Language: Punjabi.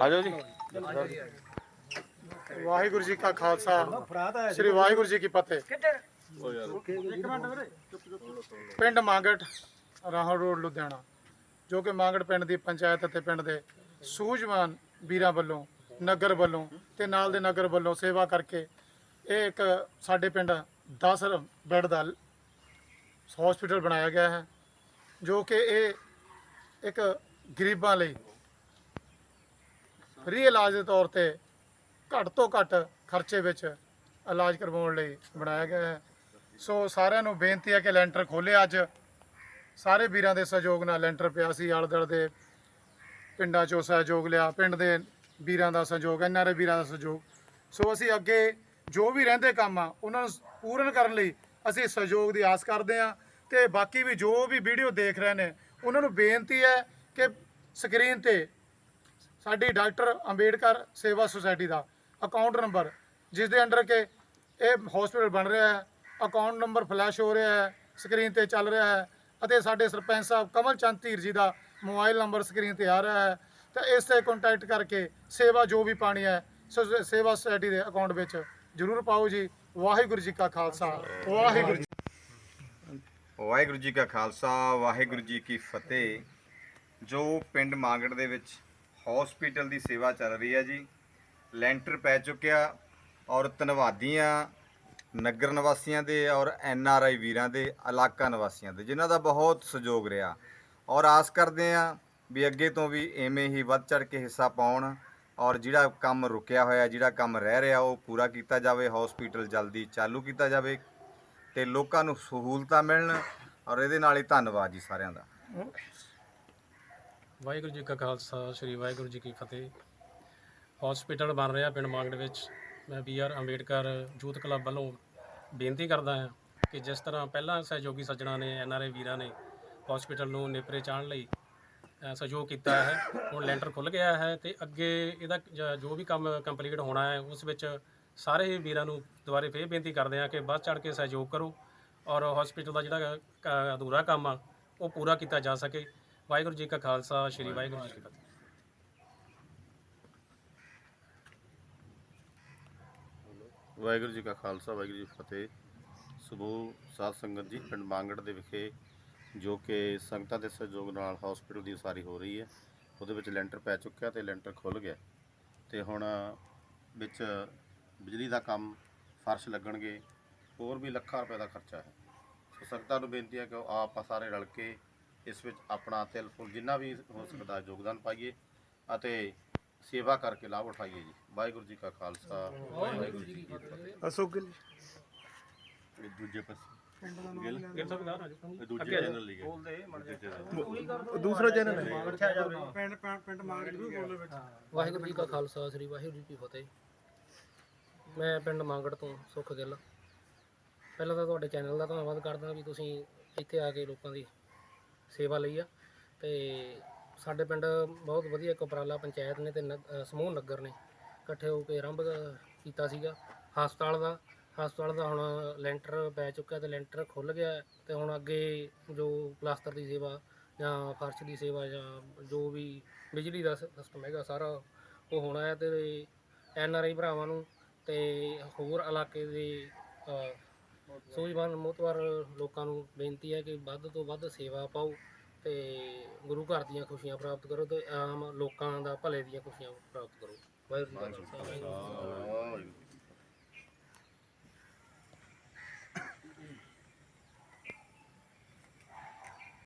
ਆਜੋ ਜੀ। ਵਾਹਿਗੁਰੂ ਜੀ ਕਾ ਖਾਲਸਾ। ਸ੍ਰੀ ਵਾਹਿਗੁਰੂ ਜੀ ਕੀ ਫਤਿਹ। ਪਿੰਡ ਮੰਗਟ, ਰਾਹੋਂ ਰੋਡ, ਲੁਧਿਆਣਾ। ਜੋ ਕਿ ਮੰਗਟ ਪਿੰਡ ਦੀ ਪੰਚਾਇਤ ਅਤੇ ਪਿੰਡ ਦੇ ਸੂਝਵਾਨ ਵੀਰਾਂ ਵੱਲੋਂ, ਨਗਰ ਵੱਲੋਂ ਤੇ ਨਾਲ ਦੇ ਨਗਰ ਵੱਲੋਂ ਸੇਵਾ ਕਰਕੇ ਇਹ ਇੱਕ ਸਾਡੇ ਪਿੰਡ 10 ਬੈੱਡ ਦਾ ਹਸਪੀਟਲ ਬਣਾਇਆ ਗਿਆ ਹੈ, ਜੋ ਕਿ ਇਹ ਇੱਕ ਗਰੀਬਾਂ ਲਈ ਫ੍ਰੀ ਇਲਾਜ ਦੇ ਤੌਰ ਤੇ ਘੱਟ ਤੋਂ ਘੱਟ ਖਰਚੇ ਵਿੱਚ ਇਲਾਜ ਕਰਵਾਉਣ ਲਈ ਬਣਾਇਆ ਗਿਆ ਹੈ। ਸੋ ਸਾਰਿਆਂ ਨੂੰ ਬੇਨਤੀ ਹੈ ਕਿ ਲੈਂਟਰ ਖੋਲ੍ਹਿਆ ਅੱਜ। ਸਾਰੇ ਵੀਰਾਂ ਦੇ ਸਹਿਯੋਗ ਨਾਲ ਲੈਂਟਰ ਪਿਆ ਸੀ ਆਲੇ ਦੁਆਲੇ ਦੇ ਪਿੰਡਾਂ 'ਚੋਂ ਸਹਿਯੋਗ ਲਿਆ, ਪਿੰਡ ਦੇ ਵੀਰਾਂ ਦਾ ਸਹਿਯੋਗ ਐਨਆਰਏ ਵੀਰਾਂ ਦਾ ਸਹਿਯੋਗ। ਸੋ ਅਸੀਂ ਅੱਗੇ ਜੋ ਵੀ ਰਹਿੰਦੇ ਕੰਮ ਆ, ਉਹਨਾਂ ਨੂੰ ਪੂਰਨ ਕਰਨ ਲਈ ਅਸੀਂ ਸਹਿਯੋਗ ਦੀ ਆਸ ਕਰਦੇ ਹਾਂ ਤੇ ਬਾਕੀ ਵੀ ਜੋ ਵੀ ਵੀਡੀਓ ਦੇਖ ਰਹੇ ਨੇ, ਉਹਨਾਂ ਨੂੰ ਬੇਨਤੀ ਹੈ ਕਿ ਸਕਰੀਨ ਤੇ ਸਾਡੀ ਡਾਕਟਰ ਅੰਬੇਡਕਰ ਸੇਵਾ ਸੁਸਾਇਟੀ ਦਾ ਅਕਾਊਂਟ ਨੰਬਰ, ਜਿਸ ਦੇ ਅੰਡਰ ਕਿ ਇਹ ਹਸਪੀਟਲ ਬਣ ਰਿਹਾ ਹੈ, ਅਕਾਊਂਟ ਨੰਬਰ ਫਲੈਸ਼ ਹੋ ਰਿਹਾ ਹੈ ਸਕਰੀਨ ਤੇ ਚੱਲ ਰਿਹਾ ਹੈ ਅਤੇ ਸਾਡੇ ਸਰਪੰਚ ਸਾਹਿਬ ਕਮਲ ਚੰਦ ਧੀਰ ਜੀ ਦਾ ਮੋਬਾਈਲ ਨੰਬਰ ਸਕਰੀਨ ਤੇ ਆ ਰਿਹਾ ਹੈ। ਤਾਂ ਇਸ ਤੇ ਕੰਟੈਕਟ ਕਰਕੇ ਸੇਵਾ ਜੋ ਵੀ ਪਾਣੀ ਹੈ ਸੋ- ਸੇਵਾ ਸੁਸਾਇਟੀ ਦੇ ਅਕਾਊਂਟ ਵਿੱਚ ਜ਼ਰੂਰ ਪਾਓ ਜੀ। ਵਾਹਿਗੁਰੂ ਜੀ ਕਾ ਖਾਲਸਾ। ਵਾਹਿਗੁਰੂ ਜੀ ਵਾਹਿਗੁਰੂ ਜੀ ਕਾ ਖਾਲਸਾ, ਵਾਹਿਗੁਰੂ ਜੀ ਕੀ ਫਤਿਹ। ਜੋ ਪਿੰਡ ਮਾਂਗੜ ਦੇ ਵਿੱਚ ਹਸਪੀਟਲ ਦੀ ਸੇਵਾ ਚੱਲ ਰਹੀ ਹੈ ਜੀ। ਲੈਂਟਰ ਪੈ ਚੁੱਕਿਆ ਔਰ ਧੰਨਵਾਦੀਆਂ, ਨਗਰ ਨਿਵਾਸੀਆਂ ਦੇ ਔਰ ਐਨ ਆਰ ਆਈ ਵੀਰਾਂ ਦੇ, ਇਲਾਕਾ ਨਿਵਾਸੀਆਂ ਦੇ, ਜਿਨ੍ਹਾਂ ਦਾ ਬਹੁਤ ਸਹਿਯੋਗ ਰਿਹਾ। ਔਰ ਆਸ ਕਰਦੇ ਆ ਵੀ ਅੱਗੇ ਤੋਂ ਵੀ ਐਵੇਂ ਹੀ ਵੱਧ ਚੜ ਕੇ ਹਿੱਸਾ ਪਾਉਣ ਔਰ ਜਿਹੜਾ ਕੰਮ ਰੁਕਿਆ ਹੋਇਆ, ਜਿਹੜਾ ਕੰਮ ਰਹਿ ਰਿਹਾ, ਉਹ ਪੂਰਾ ਕੀਤਾ ਜਾਵੇ, ਹਸਪੀਟਲ ਜਲਦੀ ਚਾਲੂ ਕੀਤਾ ਜਾਵੇ ਤੇ ਲੋਕਾਂ ਨੂੰ ਸਹੂਲਤਾਂ ਮਿਲਣ ਔਰ ਇਹਦੇ ਨਾਲ ਹੀ ਧੰਨਵਾਦ ਜੀ ਸਾਰਿਆਂ ਦਾ। ਵਾਹਿਗੁਰੂ ਜੀ ਕਾ ਖਾਲਸਾ, ਸ੍ਰੀ ਵਾਹਿਗੁਰੂ ਜੀ ਕੀ ਫਤਿਹ। ਹਸਪੀਟਲ ਬਣ ਰਿਹਾ ਪਿੰਡ ਮਾਂਗੜ ਵਿੱਚ। ਮੈਂ B R Ambedkar youth club ਵੱਲੋਂ ਬੇਨਤੀ ਕਰਦਾ ਹਾਂ ਕਿ ਜਿਸ ਤਰ੍ਹਾਂ ਪਹਿਲਾਂ ਸਹਿਯੋਗੀ ਸੱਜਣਾ ਨੇ ਐਨ ਆਰ ਆਈ ਵੀਰਾਂ ਨੇ ਹਸਪੀਟਲ ਨੂੰ ਨੇਪਰੇ ਚਾੜਨ ਲਈ ਸਹਿਯੋਗ ਕੀਤਾ ਹੈ, ਹੁਣ ਲੈਂਟਰ ਖੁੱਲ ਗਿਆ ਹੈ ਤੇ ਅੱਗੇ ਇਹਦਾ ਜ- ਜੋ ਵੀ ਕੰਮ ਕੰਪਲੀਟ ਹੋਣਾ ਹੈ, ਉਸ ਵਿੱਚ ਸਾਰੇ ਵੀਰਾਂ ਨੂੰ ਦੁਬਾਰੇ ਫੇਰ ਬੇਨਤੀ ਕਰਦੇ ਹਾਂ ਕਿ ਵੱਧ ਚੜ ਕੇ ਸਹਿਯੋਗ ਕਰੋ ਔਰ ਹਸਪੀਟਲ ਦਾ ਜਿਹੜਾ ਅਧੂਰਾ ਕੰਮ ਆ, ਉਹ ਪੂਰਾ ਕੀਤਾ ਜਾ ਸਕੇ। ਵਾਹਿਗੁਰੂ ਜੀ ਕਾ ਖਾਲਸਾ, ਸ੍ਰੀ ਵਾਹਿਗੁਰੂ ਜੀ ਕੀ ਫਤਿਹ। ਵਾਹਿਗੁਰੂ ਜੀ ਕਾ ਖਾਲਸਾ, ਵਾਹਿਗੁਰੂ ਜੀ ਕੀ ਫਤਿਹ। ਸਮੂਹ ਸਾਧ ਸੰਗਤ ਜੀ, ਪਿੰਡ ਮਾਂਗੜ ਦੇ ਵਿਖੇ ਜੋ ਕਿ ਸੰਗਤਾਂ ਦੇ ਸਹਿਯੋਗ ਨਾਲ ਹਸਪੀਟਲ ਦੀ ਉਸਾਰੀ ਹੋ ਰਹੀ ਹੈ। ਉਹਦੇ ਵਿੱਚ ਲੈਂਟਰ ਪੈ ਚੁੱਕਿਆ ਤੇ ਲੈਂਟਰ ਖੁੱਲ ਗਿਆ। ਤੇ ਹੁਣ ਵਿੱਚ ਬਿਜਲੀ ਦਾ ਕੰਮ ਫਰਸ਼ ਲੱਗਣਗੇ। ਹੋਰ ਵੀ ਲੱਖਾਂ ਰੁਪਏ ਦਾ ਖਰਚਾ ਹੈ। ਸੋ ਸੰਗਤਾਂ ਨੂੰ ਬੇਨਤੀ ਹੈ ਕਿ ਉਹ ਆਪਾਂ ਸਾਰੇ ਰਲ ਕੇ ਇਸ ਵਿੱਚ ਆਪਣਾ ਤਿਲ ਫੁੱਲ ਜਿੰਨਾ ਵੀ ਹੋ ਸਕਦਾ ਯੋਗਦਾਨ ਪਾਈਏ ਅਤੇ ਸੇਵਾ ਕਰਕੇ ਲਾਭ ਉਠਾਈਏ ਜੀ। ਵਾਹਿਗੁਰੂ ਜੀ ਕਾ ਖਾਲਸਾ ਵਾਹਿਗੁਰੂ ਜੀ ਕੀ ਫਤਿਹ। ਅਸੋਕ ਗਿੱਲ ਇਹ ਦੂਜੇ ਪਾਸੇ। ਗਿੱਲ? ਗਿਰ ਸਾਹਿਬ ਗਾਹ ਰਾਜੂ ਇਹ ਦੂਜੇ ਚੈਨਲ ਲਈ ਬੋਲਦੇ ਦੂਸਰਾ ਚੈਨਲ ਹੈ। ਵਾਹਿਗੁਰੂ ਜੀ ਕਾ ਖਾਲਸਾ ਸ੍ਰੀ ਵਾਹਿਗੁਰੂ ਜੀ ਕੀ ਫਤਿਹ। ਮੈਂ ਪਿੰਡ ਮੰਗੜ ਤੋਂ ਸੁਖ ਗਿੱਲ। ਪਹਿਲਾਂ ਤਾਂ ਤੁਹਾਡੇ ਚੈਨਲ ਦਾ ਧੰਨਵਾਦ ਕਰਦਾ ਵੀ ਤੁਸੀਂ ਇੱਥੇ ਆ ਕੇ ਲੋਕਾਂ ਦੀ ਸੇਵਾ ਲਈ ਆ। ਤੇ ਸਾਡੇ ਪਿੰਡ ਬਹੁਤ ਵਧੀਆ ਇੱਕ ਉਪਰਾਲਾ ਪੰਚਾਇਤ ਨੇ ਤੇ ਨ ਅ, ਸਮੂਹ ਨਗਰ ਨੇ ਇਕੱਠੇ ਹੋ ਕੇ ਆਰੰਭ ਕੀਤਾ ਸੀਗਾ। ਹਸਪਤਾਲ ਦਾ ਹਸਪਤਾਲ ਦਾ ਹੁਣ ਲੈਂਟਰ ਪੈ ਚੁੱਕਾ ਤੇ ਲੈਂਟਰ ਖੁੱਲ ਗਿਆ ਹੈ ਤੇ ਹੁਣ ਅੱਗੇ ਜੋ ਪਲਾਸਟਰ ਦੀ ਸੇਵਾ ਜਾਂ ਫਰਸ਼ ਦੀ ਸੇਵਾ ਜਾਂ ਜੋ ਵੀ ਬਿਜਲੀ ਦਾ ਸਿਸਟਮ ਹੈਗਾ ਸਾਰਾ ਉਹ ਹੋਣਾ ਹੈ ਤੇ ਐਨ ਆਰ ਆਈ ਭਰਾਵਾਂ ਨੂੰ ਤੇ ਹੋਰ ਇਲਾਕੇ ਦੇ ਅ, ਸੂਝਵਾਨ ਮੋਤਵਾਰ ਲੋਕਾਂ ਨੂੰ ਬੇਨਤੀ ਹੈ ਕਿ ਵੱਧ ਤੋਂ ਵੱਧ ਸੇਵਾ ਪਾਓ ਤੇ ਗੁਰੂ ਘਰ ਦੀਆਂ ਖੁਸ਼ੀਆਂ ਪ੍ਰਾਪਤ ਕਰੋ ਤੇ ਆਮ ਲੋਕਾਂ ਦਾ ਭਲੇ ਦੀਆਂ ਖੁਸ਼ੀਆਂ ਪ੍ਰਾਪਤ ਕਰੋ। ਵਾਹਿਗੁਰੂ ਜੀ ਕਾ ਖਾਲਸਾ